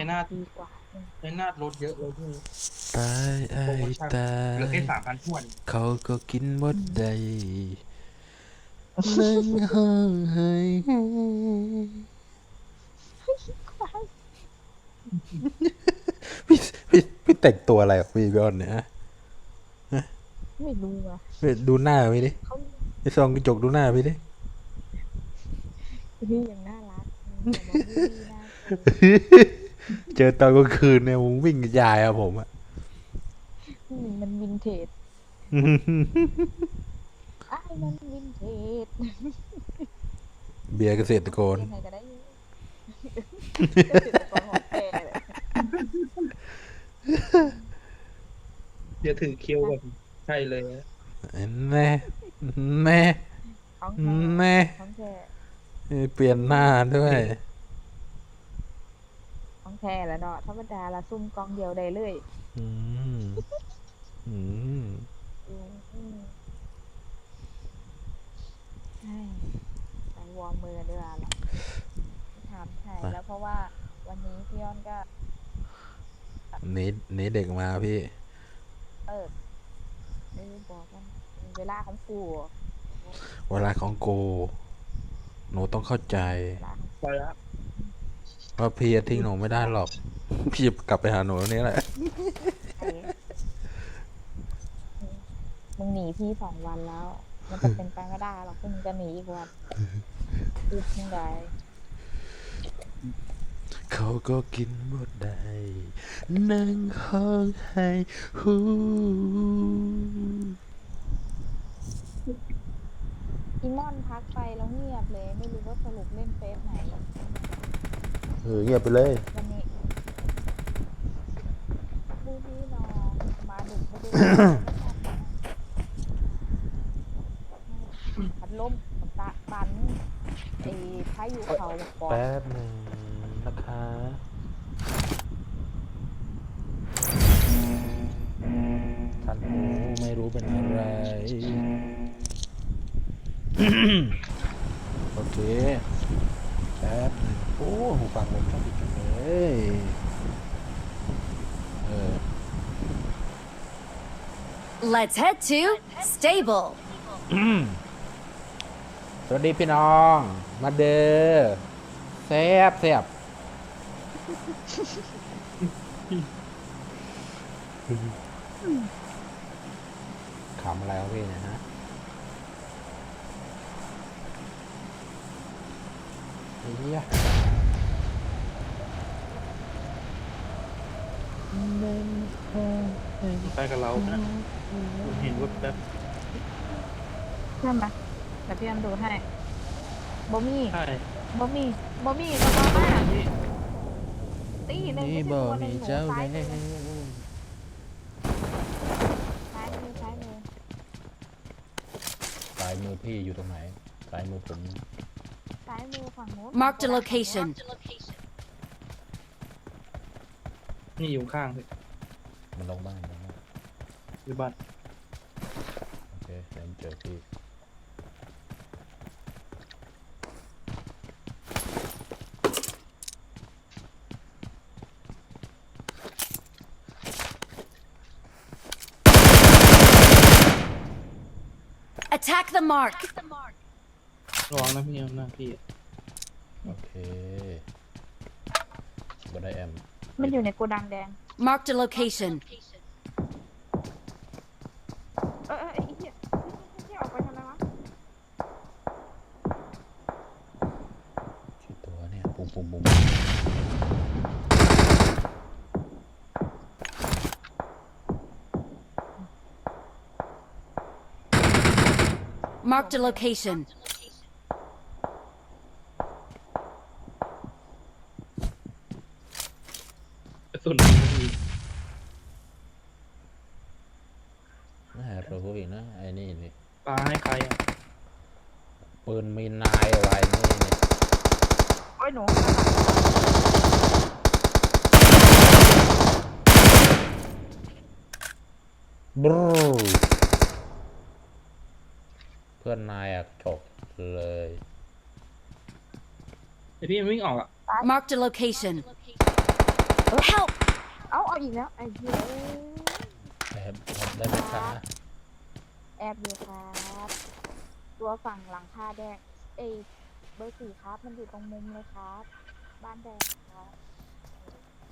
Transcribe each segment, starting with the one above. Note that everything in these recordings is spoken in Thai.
ชัยนาทดีกว่าอืมชัยนาทรถเยอะเลยพี่ ตายไอ้โปรโมชั่น ตาเหลือแค่ยสามพันทวนเขาก็กินหมดได้นั่งห้องให้พี่พี่พี่แต่งตัวอะไรอะพี่พี่ออนเนี่ยฮะไม่รู้อะพี่ดูหน้าพี่ดิเขาไอซองกระจกดูหน้าพี่ดิ พี่ยังน่ารักอืมแต่บอกพี่น่าเกลียด เจอตอนกลางคืนเนี่ยผมวิ่งกระจายอะผมอะอืมมันวินเทจไอ้ายมันวินเทจเบียร์เกษตรกรยังไงก็ได้เกษตรกรของแท้เลยเดี๋ยวถือเคียวแบบใช่เลยนะแน่แน่ของแท้แน่ของแท้เปลี่ยนหน้าด้วยของ แท้แล้วเนาะธรรมดาละซุ่มกองเดียวได้เลยอืมอืมอืมอืมใช่ไปวอร์มมือดีกว่าหรอถามไทยแล้วเพราะว่าวันนี้พี่ย้อนก็หนี่นี่เด็กมาพี่ เออเออบอกกันเวลาของกูเวลาของโกหนูต้องเข้าใจเวลาของไปแล้ว ว่าพี่จะทิ้งหนูไม่ได้หรอก พี่จะกลับไปหาหนูนี่แหละใครมึงหนีพี่สองวันแล้ว มันจะเป็นไปไม่ได้หรอกที่มึงจะหนีอีกวันอึดมึงได้เขาก็กินหมดได้นั่งห้องให้หูอีมอนทักไปแล้วเงียบเลย ไม่รู้ว่าสรุปเล่นเฟซไหน เออเงียบไปเลย วันนี้ดูพี่น้องมาดึกมาดูพัดลมมันตะปันไอ้พายุเขาบอกแป๊บหนึ่งนะคะท่านหูไม่รู้เป็นอะไร โอเคแป๊บหนึ่ง โอ้หูฟังผมชอบปิดจังเลยเออ Let's head to stable. สวัสดีพี่น้อง มาเด้อแซบแซบขำอะไรของพี่เนะฮะไอ้เหี้ย ไปกับเรานะผมเห็นว่าแบบใช่ไหมเดี๋ยวพี่อันดูให้บะมี่ใช่บะมี่บะมี่ก็มามาตีหนึ่งนี่ไม่ใช่บ่ตัวหนึ่มีงหนูเจ้าซ้ายแล้มือวซ้ายมือซ้ายมือสายมือพี่อยู่ตรงไหนสายมือผมซ้ายมือฝั่งโน้น Marked a location. นี่อยู่ข้างเลยมันลงบ้านลงบ้านอยู่บ้านโอเคเดี๋ยวเจอพี่ Attack the mark. ระวังนะพี่เอานะพี่โอเคบ่ได้แอม มันอยู่ในโกดังแดง Marked a location. เออเออไอ้เหี้ยที่ออกไปทำไมวะที่ตัวเนี่ยปุ้มปุ้มปุ้ม Marked a location. กระสุนไม่มี น่ารู้อีกนะไอ้นี่นี่ ปลาให้ใครอะ ปืนมีนายอะไรนี่นี่ โอ้ยหนู บรูเพื่อนนายอะจบเลยไอพี่มันวิ่งออกอะ Marked a location. Help! เอาเอาอีกแล้วไอ้เหี้ยแอบแอบได้ไหมคะแอบอยู่ครับ ตัวฝั่งหลังคาแดงเอยเบอร์สี่ครับ มันอยู่ตรงมุมเลยครับ บ้านแดงครับ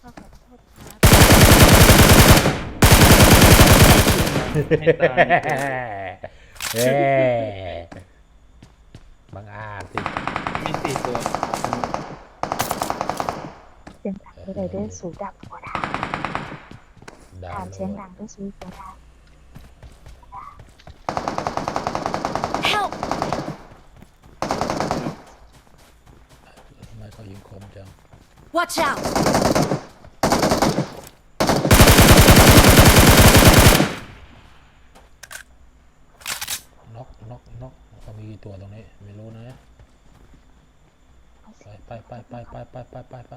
ขอขอโทษครับ ให้ตายเอ้บังอาจสิมีสี่ตัวเสียงดังไม่ได้เด้อสูงดังกว่าดาดาถามวเสียงดังด้วยสูงกว่าดา Help! ทำไมเขายิงคมจัง Watch out! น็อกน็อกน็อกเขามี กี่ตัวตรงนี้ ไม่รู้นะไปไปไปไปไปไปไปไปไป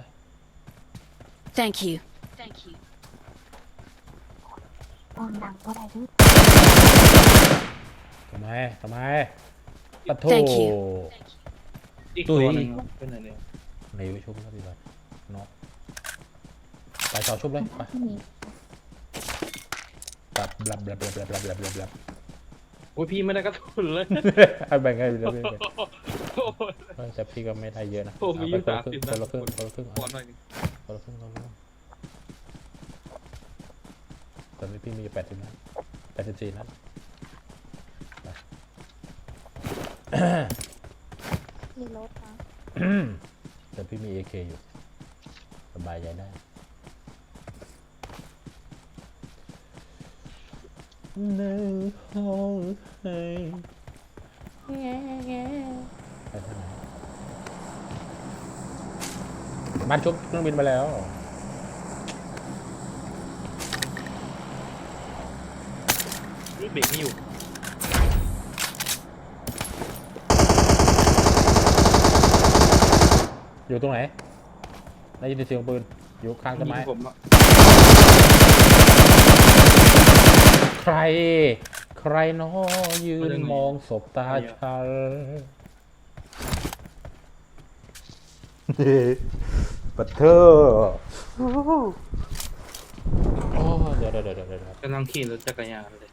Thank you. Thank you. ตอนดังก็ได้ด้วยทำไมทำไมปะโถ Thank you อีกตุ้ตัวยหนึงเป็นไหนเนี่ยในวิชุบครับพี่บอลน็อกไปต่อชุบเลยไปบลับบลับบลับบลับบลับบลับบลับ อ้ยพี่ไม่ได้กระสุนเลยเอาแบ่งให้พี่เลยโอ้ยแต่พี่ก็ไม่ได้เยอะนะโอ้มีอยู่เอาไปคนละครึ่ง30 คนละครึ่งคนละครึ่งขอหน่อยคนละครึ่งคนละครึ่งตอนนี้พี่มีแปดสิบนัดแปดสิบสี่นัดมีรถนะ แต่พี่มีเอเคอยู่ สบายใจได้ ในห้องให้ไปทางไหนบ้านชุบเครื่องบินไปแล้ว นี่เบรกไม่อยู่อยู่ตรงไหนได้ยินเสียงปืนอยู่ข้างต้นไม้ ผมอะ ใค ร ใครน้อยืนมองศพตาฉันปัดเธอโอ้เดี๋ยวเดี๋ยวเดี๋ยวเดี๋ยวเดี๋ยวกำลังขี่รถจักรยานเลย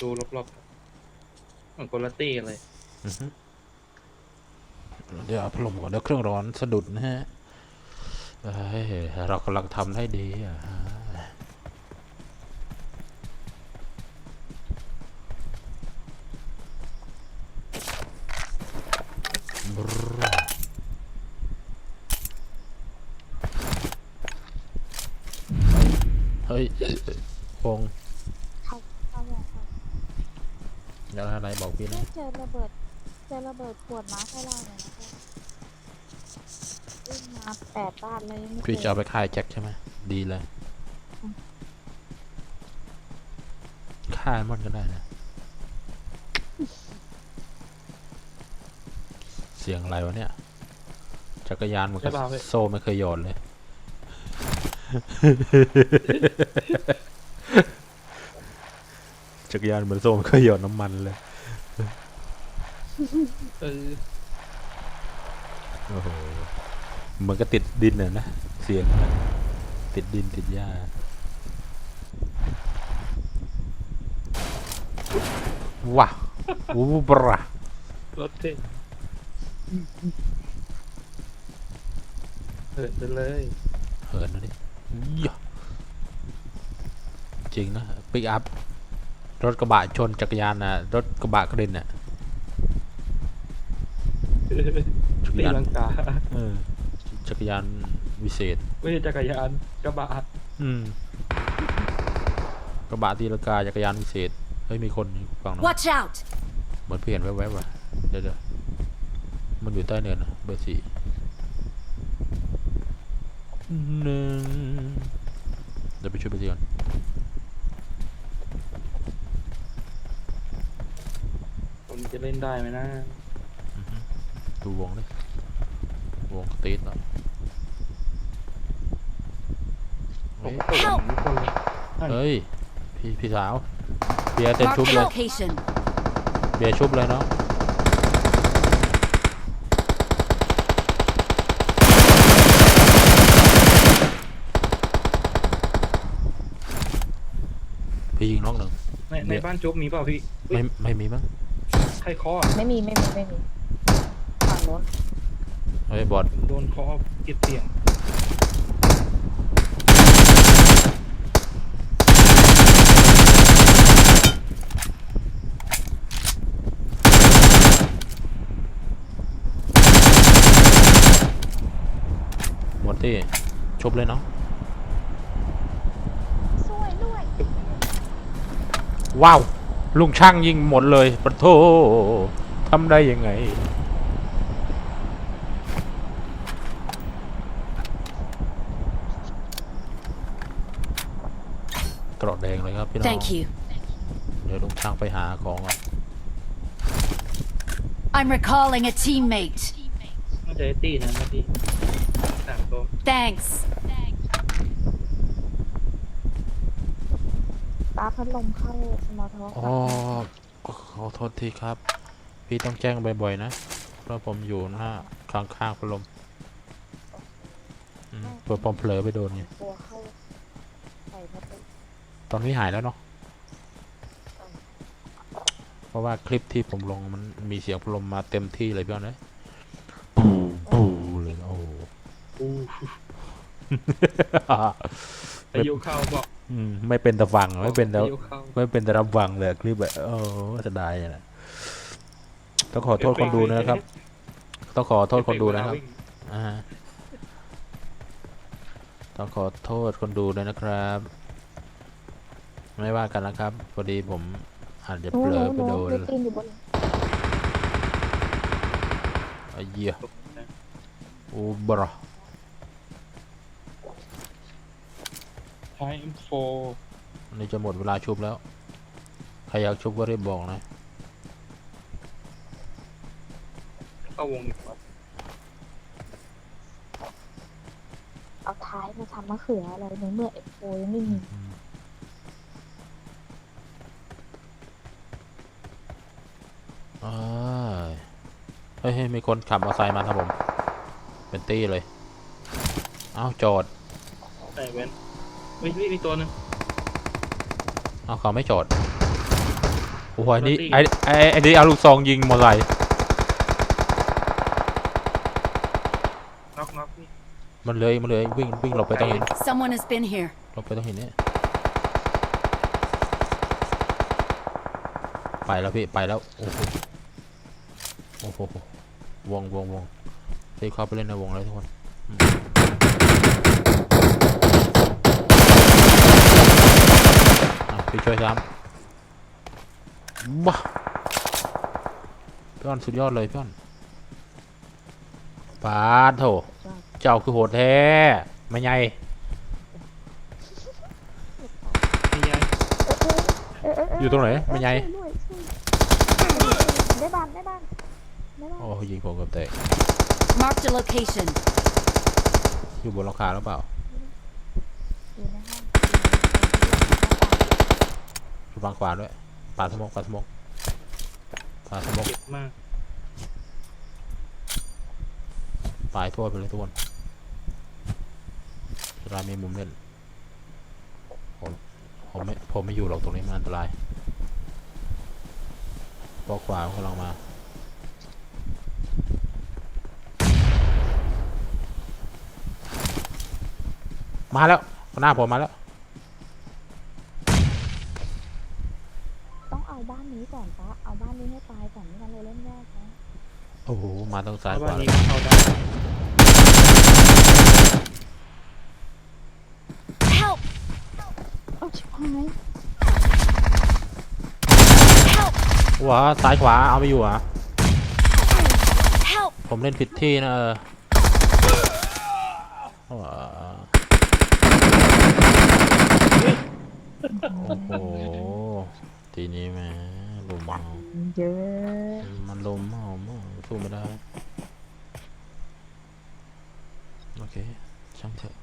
ดูรอบๆเหมือนคนละตี้เลยอือฮึเดี๋ยวเอาพัดลมก่อนเดี๋ยวเครื่องร้อนสะดุดนะฮะเฮ้ยเรากำลังทำได้ดีอะฮะบร เฮ้ยคงเข้าเข้าเลยค่ะอยากอะไรบอกพี่ไม่นะเจอระเบิด เจอระเบิดขวดม้าให้เราหน่อยนะคะวิ่งมาแปดบ้านเลยไม่พี่เจะอเอาไปคายแจ็คใช่ไหมดีเลยคายมันก็ได้นะ เสียงอะไรวะเนี่ย จักรยานมันก็ใช่ป่าวพี่โซ่ไม่เคยโยนเลย จักรยานเหมือนโซ่ไม่เคยโยนน้ำมันเลยเออโอ้โหเหมือนก็ติดดินน่ะนะ เสียงมันติดดินติดหญ้าว้าวูบรารถเท่ เออไปเลยเหินนะดิยะจริงนะปิกอัพ รถกระบะชนจักรยานนะรถกระบะกระเด็นน่ะจักรตียานลังกา เออจักรยานวิเศษ ไม่ใช่จักรยานกระบะอืมกระบะตีลงกาจักรยานวิเศษ เฮ้ยมีคนอยู่ฝั่งนั้น Watch out! เหมือนเปลี่ยนแวบๆว่ะเดี๋ยวเดี๋ยว มันอยู่ใต้เนินนะเบอร์สี่หนึ่งเดี๋ยวไปช่วยเบอร์สี่ก่อนผมจะเล่นได้ไหมนะอือฮึดูวงดิวงตีดเหรอผเฮ้มยก็ตกทุกคนเลยเฮ้ย พี่พี่สาว เบียร์เต็ม Mark ชุบ the เลย location. เบียร์ชุบเลยเนาะ พี่ยิงน้องหนึ่ง ในในบ้านโจ๊กมีเปล่าพี่เฮ้ไม่ยไม่มีมั้งใครเคาะอะไม่มีไม่มีไม่มีฝั่งโน้นเฮ้ยบอดโดนเคาะเก็บเสียงหมดที่ชุบเลยเนาะ สวยด้วย ว้าว ลุงช่างยิงหมดเลยปะโททำได้ยังไง กรอดแดงเลยครับพี่น้อง Thank you. เดี๋ยวลุงช่างไปหาของก่อน I'm recalling a teammate. น่าจะไอ้ตี้นะนะพี่สามตัว Thanks. ตาพัดลมเข้าสมอทออ๋อขอโทษทีครับ พี่ต้องแจ้งบ่อยๆนะเพราะผมอยู่หน้าข้างๆพัดลมอืมเผื่อผมเผลอไปโดนไงตัวเข้าใส่พัดลมตอนนี้หายแล้วเนาะเพราะว่าคลิปที่ผมลงมันมีเสียงพัดลมมาเต็มที่เลยพี่อ้อนนะปูปูเลยโอ้โหอู้อายุเข้าบอกอืม ไม่เป็นตะฟังไม่เป็นตะอายุเข้าไม่เป็นแต่รับฟังเลยคลิปแบบโอ้จะได้อะนะต้องขอโทษคนดูนะครับ ต้องขอโทษคนดูนะครับอ่าฮะต้องขอโทษคนดูด้วยนะครับ ไม่ว่ากันนะครับพอดีผมอาจจะโน้เผลโน้อไปโน้โดนไปตีนอยู่บนไอ้เหี้ยโอ้บรอ ทม์โฟอันนี้จะหมดเวลาชุบแล้ว ใครอยากชุบก็รีบบอกนะเข้าวงดีกว่าเอาท้ายมาทำมะเขืออะไรในเมื่อเอ็กโฟยังไม่มีเอ้ยเฮ้ยเฮ้ยมีคนขับมอเตอร์ไซค์มาครับผม เป็นตี้เลย เอ้าจอดใส่เว้น ไม่พี่มีตัวหนึง เอ้าเขาไม่จอดโอ้โหไอ้นี่ปกติไอ้ไอ้ไอ้นี่เอาลูกซองยิงมอเตอร์ไซค์น็อกน็อกพี่มันเลยมันเลยวิ่งวิ่งหลบไปต้องเห็น Someone has been here. หลบไปต้องเห็นนี่ไปแล้วพี่ไปแล้วโอ้โหโอ้โหวงวงวงรีบเข้าไปเล่นในวงเลยทุกคนอืมอะ พี่ช่วยซ้ำบ้าพี่อ้อนสุดยอดเลยพี่อ้อนปาดโถเจ้าคือโหดแท้ไม่ไงพี่ยายเออเออเอออยู่ตรงไหนไม่ไงช่วยด้วยช่วยได้บ้านได้บ้านได้บ้านโอ้ยิงผมกับเตะ Marked a location. อยู่บนหลังคาหรือเปล่า อยู่ในห้อง อยู่ฝั่งขวาด้วยปาสมกปาสมกปาสมกเจ็บมากตายทั่วไปเลยทุกคนเวลามีมุมเล่นผมผมไม่ผมไม่อยู่หรอกตรงนี้มันอันตรายเพราะขวามันกำลังมามาแล้วหน้าผมมาแล้ว ต้องเอา บ้านนี้ก่อนปะเอาบ้านนี้ให้ตายก่อนไม่งั้นเราเล่นยากนะโอ้โห มาทางซ้ายแล้วขบ้านวาเลนี้ยก็เข้าได้ Help! เอาชิบหาย Help! ว้าซ้ายขวาเอาไม่อยู่อะ Help! ผมเล่นผิดที่นะเออว้าโอ้โห ทีนี้แหม่ ลมเอาเยอะมันลุมเอาสู้ไม่ได้ โอเค ช่างเถอะ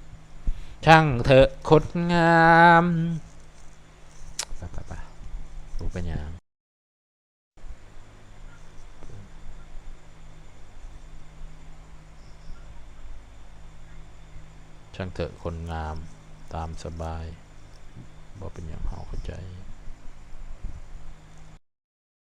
ช่างเถอะคดงามไปไปไปดูเป็นอย่างช่างเถอะคนงามตามสบายบ่เป็นอย่างเฮาเข้าใจ